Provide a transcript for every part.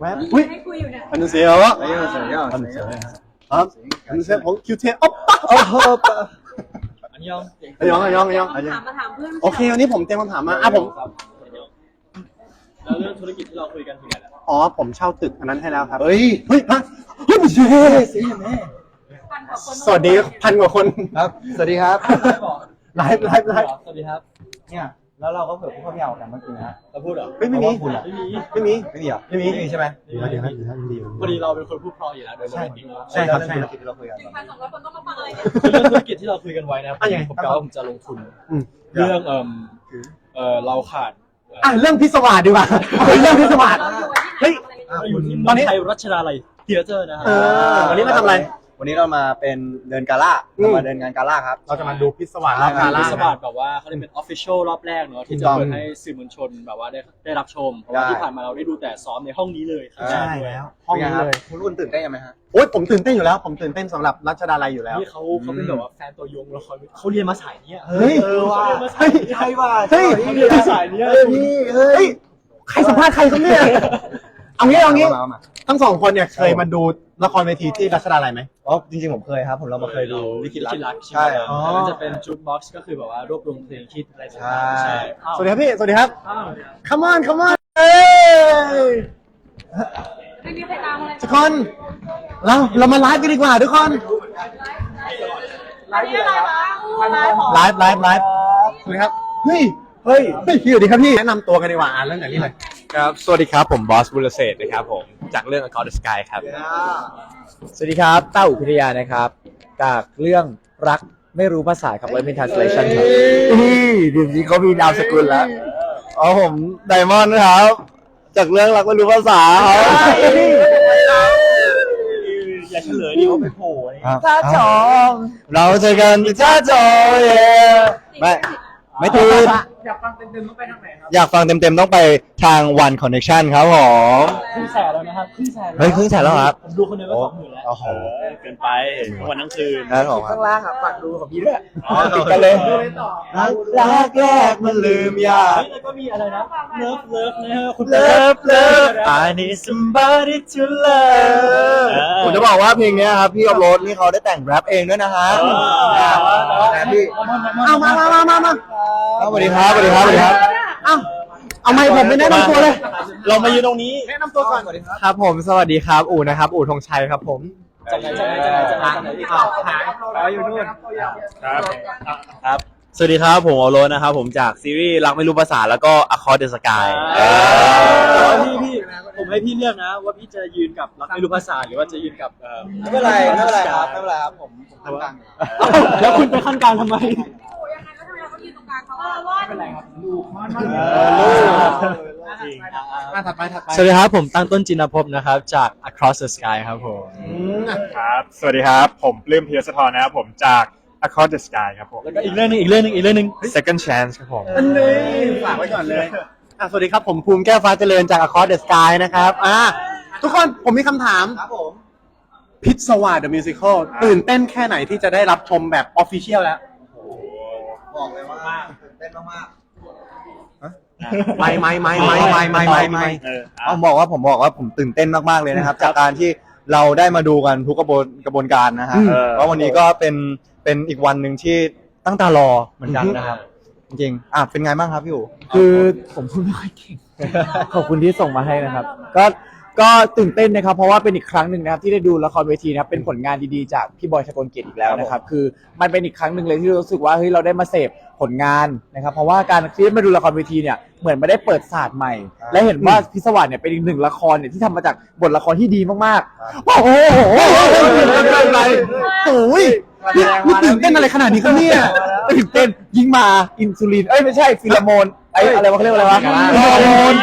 แวบอุ้ยให้คุยอยู่เนี่ยอันนี้เสียวะอันนี้เสียวครับ อันนี้เสียของคิวเทนอ๊อปปะ 어허 빠. 안 녕. ยองยองยองอันนี้ถามมาถามเพื่อนโอเควันนี้ผมเตรียมคำถามมาอะผม แล้วเรื่องธุรกิจที่เราคุยกันถึงไหนแล้วอ๋อผมเช่าตึกอันนั้นให้แล้วครับ 에 이. เฮ้ยฮะเฮ้ยเฮ้ยเ이 네. พันกว่าคนสวัสดีพันกว่าคนครับ,สวัสดีครับ ไลฟ์ไลฟ์ไลฟ์สวัสดีครับ เนี่ย แล้วเราก็เผื่อพวกพี่เอากันเมื่อกี้นะเราพูดเหรอเฮ้ยไม่มีเพราะว่าคุณอะไม่มีไม่มีไม่มีเหรอไม่มีไม่มีใช่ไหมเดี๋ยวเดี๋ยวเดี๋ยวเดี๋ยวพอดีเราเป็นคนพูดเพราะอยู่แล้วโดยปกติใช่ครับใช่ครับที่เราคุยกันหนึ่งพันสองร้อยคนต้องมาฟังอะไรเนี่ยคือเรื่องธุรกิจที่เราคุยกันไว้นะครับอะยังไงผมกะว่าผมจะลงทุนอืมเรื่องเอ่มเอ่อเราขาดเอ่ออะเรื่องพิศวาสดีกว่าเรื่องพิศวาสเราอยู่เฮ้ยที่ไหนทำอะไรกันเราอยู่ที่ตอนนี้ไทยรัชดาลัยเทเตอร์นะครัเออวันนี้มาทำอะไร วันนี้เรามาเป็นเดินกาล่าอืม เรามาเดินงานกาล่าครับ เราจะมาดูพิศวาสใช่รับกาล่า พิศบาทแบบว่าเขาเรียกเป็นออฟฟิเชียลรอบแรกเนอะที่จะถูกต้องเปิดให้สื่อมวลชนแบบว่าได้ได้รับชม เพราะว่าได้ที่ผ่านมาเราได้ดูแต่ซ้อมในห้องนี้เลยครั้งแรใช่กด้วยแล้วห้องนี้เลย คุณรุ่นตื่นเต้นยังไหมฮะ โอ๊ยผมตื่นเต้นอยู่แล้วผมตื่นเต้นสำหรับรัชดาลัยอยู่แล้ว นี่เขาเขาเป็นแบบว่าแฟนตัวยงละครเขาเรียนมาสายเนี้ยเฮ้ย เออว่าเฮ้ยใช่ว่าเฮ้ย เขาเรียนมาสายเนี้ยเฮ้ยพี่เฮ้เฮ้ยยใครสัมภาษณ์ใครครับเนี่ย เอางี้เอางี้มามาทั้งสองคนเนี่ยเคยมาดู ละครเวทีที่รัชดาลัยไหมอ๋อจริงๆผมเคยครับ ผมเรามาเคยดูลิขิตรักใช่ใช่อ๋อแล้วมันจะเป็นจูดบ็อกซ์ก็คือแบบว่ารวบรวมเพลงคิดอะไรต่างๆใช่อ้าวสวัสดีครับพี่สวัสดีครับ อ้าว come on come on เอ้ยไม่มีใครตามอะไรทุกคน เราเรามาไลฟ์กันดีกว่าทุกคนไลฟ์อะไรวะไลฟ์ของไลฟ์ไลฟ์ไลฟ์สวัสดีครับเฮ้ยเฮ้ยเฮ้ยพี่สวัสดีครับพี่แนะนำตัวกันดีกว่าอ่านเรื่องอย่างนี้เลย ครับ สวัสดีครับ ผมบอสบุลเศษนะครับผม จากเรื่อง Across the Sky ครับ สวัสดีครับเต้าอุพิทยานะครับ จากเรื่องรักไม่รู้ภาษาครับ Love in Translation ครับเดี๋ยวนี้เขามีนามสกุลแล้ว อ๋อผมไดมอนด์ครับ จากเรื่องรักไม่รู้ภาษาครับอย่าเฉลยดิว่าไปโผล่อะไรท่าจองเราเจอกันที่ท่าจองเย่ไม่ ไม่ตื่น อยากฟังเต็มๆต้องไปทางไหนครับอยากฟังเต็มๆต้องไปทาง One Connection ครับผม ครึ่งแสนแล้วนะครับครึ่งแสนเฮ้ยครึ่งแสนแล้วเหรอครับ ผมดูคนเดียวก็สองหมื่นแล้ว โอ้โหเกินไปทั้งวันทั้งคืนครับผมครับข้างล่างอะฝากดูของพี่ด้วยอ๋อ ติดกันเลยรักรักแรกมันลืมยาก เฮ้ยแล้วก็มีอะไรนะ เลิฟเลิฟนะฮะคุณ Love Love I need somebody to love ผมจะบอกว่าเพลงเนี้ยครับพี่ออฟโรดนี่เขาได้แต่งแรปเองด้วยนะฮะนะพี่เอามามามามามาสวัสดีครับสวัสดีครับสวัสดีครับเอาเอาไม่ผมไม่แนะนำตัวเลย เรามายืนตรงนี้แนะนำตัวก่อนครับผมสวัสดีครับ อู๋นะครับ อู๋ธงชัยครับผมจากไหนจากไหนจากไหนจากไหนจากไหนพี่ต่อครับ สวัสดีครับ ผมออโรสนะครับ ผมจากซีรีส์รักไม่รู้ภาษาแล้วก็ Across the Sky พี่พี่ผมให้พี่เลือกนะ ว่าพี่จะยืนกับรักไม่รู้ภาษาหรือว่าจะยืนกับเอ่อไม่เป็นไรไม่เป็นไรครับไม่เป็นไรครับผมผมทำกลางแล้วคุณไปขั้นกลางทำไมโอ้ยังไงแล้วทำไมเราต้องยืนตรงกลางเขาอะว่าเป็นไรครับจริงมาถัดไปถัดไปสวัสดีครับ ผมตั้งต้นจินภพนะครับ จาก Across the Sky ครับผมครับ สวัสดีครับ ผมปลื้มเพียรสะทรนะครับผมจาก Across the Sky ครับผม แล้วก็อีกเรื่องหนึงอีกเรื่องหนึงอีกเรื่องหนึง Second Chance ครับผม อันนี้ฝากไว้ก่อนเลย อะสวัสดีครับ ผมภูมิแก้วฟ้าเจริญจาก Across the Sky นะครับ อะทุกคนผมมีคำถาม ครับผม พิศวาส The Musical ตื่นเต้นแค่ไหนที่จะได้รับชมแบบออฟฟิเชียลแล้ว บอกเลยว่าตื่นเต้นมากไม่ไม่ไม่ไม่ไม่ไม่ไม่ไม่ เออๆเอาบอกว่าผมบอกว่าผมตื่นเต้นมากๆเลยนะครับ จากการที่เราได้มาดูกันทุกกระบวนกระบวนการนะฮะอืม เพราะวันนี้ก็เป็น เป็นอีกวันหนึ่งที่ตั้งตารอเหมือนกันนะครับ จริงๆอะเป็นไงบ้างครับพี่อู๋คือผมพูดไม่ค่อยเก่ง ขอบคุณที่ส่งมาให้นะครับ ก็ก็ตื่นเต้นนะครับ เพราะว่าเป็นอีกครั้งหนึ่งนะครับที่ได้ดูละครเวทีนะครับเป็นผลงานดีๆจากพี่บอยชกลเกียรติอีกแล้วนะครับ คือมันเป็นอีกครั้งหนึ่งเลยที่รู้สึกว่าเฮ้ยเราได้มาเสพผลงานนะครับ เพราะว่าการที่มาดูละครเวทีเนี่ยเหมือนไม่ได้เปิดศาสตร์ใหม่ และเห็นว่าพิศวาสเนี่ยเป็นอีกหนึ่งละครเนี่ยที่ทำมาจากบทละครที่ดีมากๆโอ้โหอะไรโอ้ย นี่นี่ตื่นเต้นอะไรขนาดนี้ครับเนี่ยตื่นเต้นยิ่งมาอินซูลินเอ้ยไม่ใช่ฟิลาโมนไอ้อะไรวะเขาเรียกว่าอะไรวะฮอร์โมน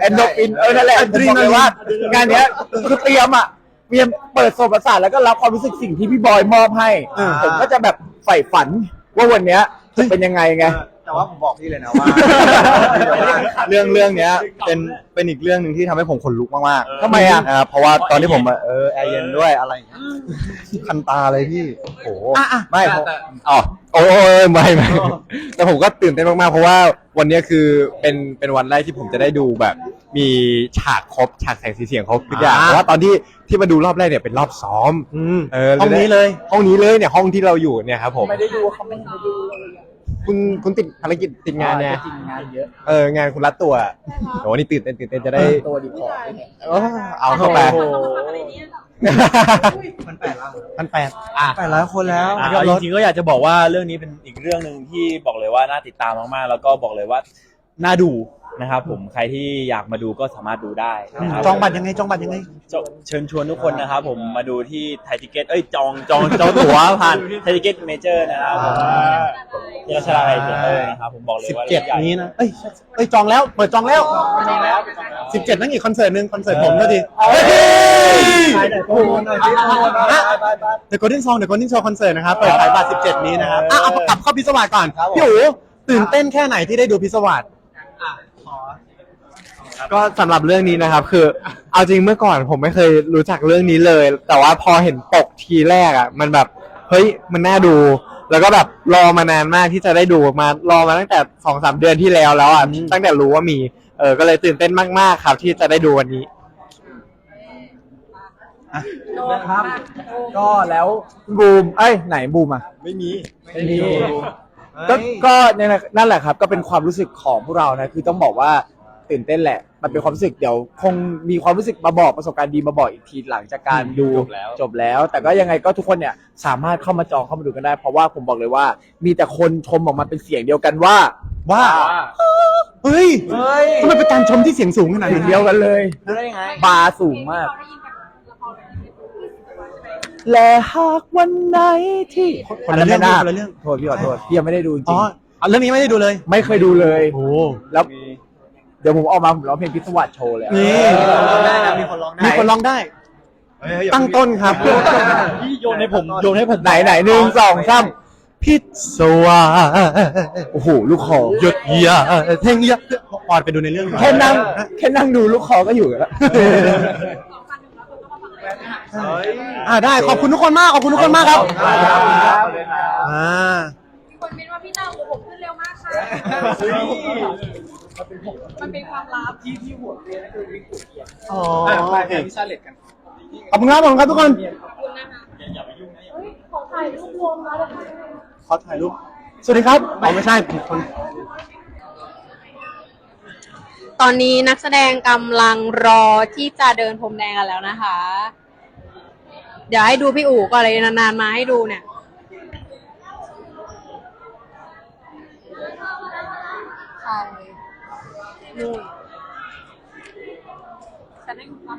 เอนโดฟินเออนั่นแหละผมบอกเลยว่างานเนี้ยคือเตรียมอะเตรียมเปิดโซนประสาทแล้วก็รับความรู้สึกสิ่งที่พี่บอยมอบให้อ่าผมก็จะแบบใฝ่ฝันว่าวันเนี้ยจะเป็นยังไงไง แต่ว่าผมบอกพี่เลยนะว่า เรื่องเรื่องเนี้ย เป็นเป็นอีกเรื่องหนึ่งที่ทำให้ผมขนลุกมากๆทำไมอะนะครับเพราะว่าตอนที่ผมอะเออแอร์เย็นด้วยอะไรอย่างเงี้ยคันตาเลยพี่โอ้โหอะอะไม่ผมอ๋อโอ้ยไม่ไม่แต่ผมก็ตื่นเต้นมากๆ เพราะว่าวันเนี้ยคือเป็นเป็นวันแรกที่ผมจะได้ดูแบบ มีฉากครบฉากแสงสีเสียงครบทุกอย่างอ่าเพราะว่าตอนที่ที่มาดูรอบแรกเนี่ยเป็นรอบซ้อมอืมเออห้องนี้เลย ห้องนี้เลยเนี่ยห้องที่เราอยู่เนี่ยครับผมไม่ได้ดูเขาไม่ได้ดูเลย คุณคุณติดภารกิจติดงานเนี่ยจริงงานเยอะเอองานคุณรัดตัวโอ้นี่ตื่นเต้นตื่นเต้นจะได้ตัวดีพอเออเอาเข้าไปมันแปดแล้วมันแปดอะแปดร้อยคนแล้วอะเอาจริงๆก็อยากจะบอกว่าเรื่องนี้เป็นอีกเรื่องหนึ่งที่บอกเลยว่าน่าติดตามมากๆ แล้วก็บอกเลยว่าน่าดู นะครับผมใครที่อยากมาดูก็สามารถดูได้นะครับจองบัตรยังไงจองบัตรยังไงเจ้าเชิญชวนทุกคนนะครับผมมาดูที่ไทยทิเก็ตเอ้ยจองจองจองตั๋วผ่านไทยทิเก็ตเมเจอร์นะครับผมที่ราชดาไทยเซ็นเตอร์นะครับผมบอกเลยสิบว่าเจ็ดใหญ่นี้นะ เอ้ยเอ้ยจองแล้วเปิดจองแล้วสิบเจ็ดนั่งอีกคอนเสิร์ตหนึ่งคอนเสิร์ตผมก็ดีเฮ้ย The Golden Song The Golden Show คอนเสิร์ตนะครับเปิดขายบัตร17 นี้นะครับอะเอากลับเข้าพิศวาสก่อนพี่อู๋ตื่นเต้นแค่ไหนที่ได้ดูพิศวาส ก็สำหรับเรื่องนี้นะครับ คือ เอาจริงเมื่อก่อนผมไม่เคยรู้จักเรื่องนี้เลย แต่ว่าพอเห็นปกทีแรกอะ มันแบบเฮ้ยมันน่าดู แล้วก็แบบรอมานานมากที่จะได้ดูมารอมาตั้งแต่สองสามเดือนที่แล้วแล้วอะตั้งแต่รู้ว่ามีเออก็เลยตื่นเต้นมากๆครับ ที่จะได้ดูวันนี้ครับ ก็แล้วบูมเอ้ยไหนบูมอะ ไม่มี ไม่มี ก็ก็เนี่ยนะนั่นแหละครับ ก็เป็นความรู้สึกของพวกเรานะ คือต้องบอกว่าตื่นเต้นแหละ มันเป็นความรู้สึกเดี๋ยวคงมีความรู้สึกมาบอกประสบการณ์ดีมาบอกอีกทีหลังจากการดูจบแล้ว จบแล้ว แต่ก็ยังไงก็ทุกคนเนี่ยสามารถเข้ามาจองเข้ามาดูกันได้ เพราะว่าผมบอกเลยว่า มีแต่คนชมออกมาเป็นเสียงเดียวกันว่า ว่าเฮ้ยทำไมเป็นการชมที่เสียงสูงขนาดเสียนั้งนเดียวกันเลยบาร์สูงมาก และหากวันไหนที่คนละเรื่องไม่น่าคนละเรื่อง โทษพี่ขอโทษพี่ยังไม่ได้ดูจอ๋ริองเอาเรื่องนี้ไม่ได้ดูเลย ไม่เคยดูเลย โอ้ แล้ว เดี๋ยวผมออกมาผมร้องเพลงพิศวัตโชว์เลยอะนี่ มีคนร้องได้มีคนร้องได้ ตั้งต้นครับ พี่โยนให้ผมโยนให้ผมไหนไหนหนึ่งสองสามพิศวาสโอ้โหลูกคอหยดเหยาเท่งยะปอดไปดูในเรื่องหน่อยแค่นั่งแค่นั่งดูลูกคอก็อยู่แล้ว อ่าได้ขอบคุณทุกคนมากขอบคุณทุกคนมากครับอ่า มีคนเป็นว่าพี่ต้าหัวผมขึ้นเร็วมากค่ะ มันเป็นความลับที่พี่หัวอ๋อโอเคขอบคุณครับขอบคุณครับทุกคนคุณนะคะเฮ้ยขอถ่ายรูปรวมแล้วนะคะขอถ่ายรูปสวัสดีครับอ๋อไม่ใช่ผิดคนตอนนี้นักแสดงกำลังรอที่จะเดินพรมแดงกันแล้วนะคะ เดี๋ยวให้ดูพี่อู๋ก่อนเลยนานๆมาให้ดูเนี่ยใช่นู่นฉันให้คุณ ฟัง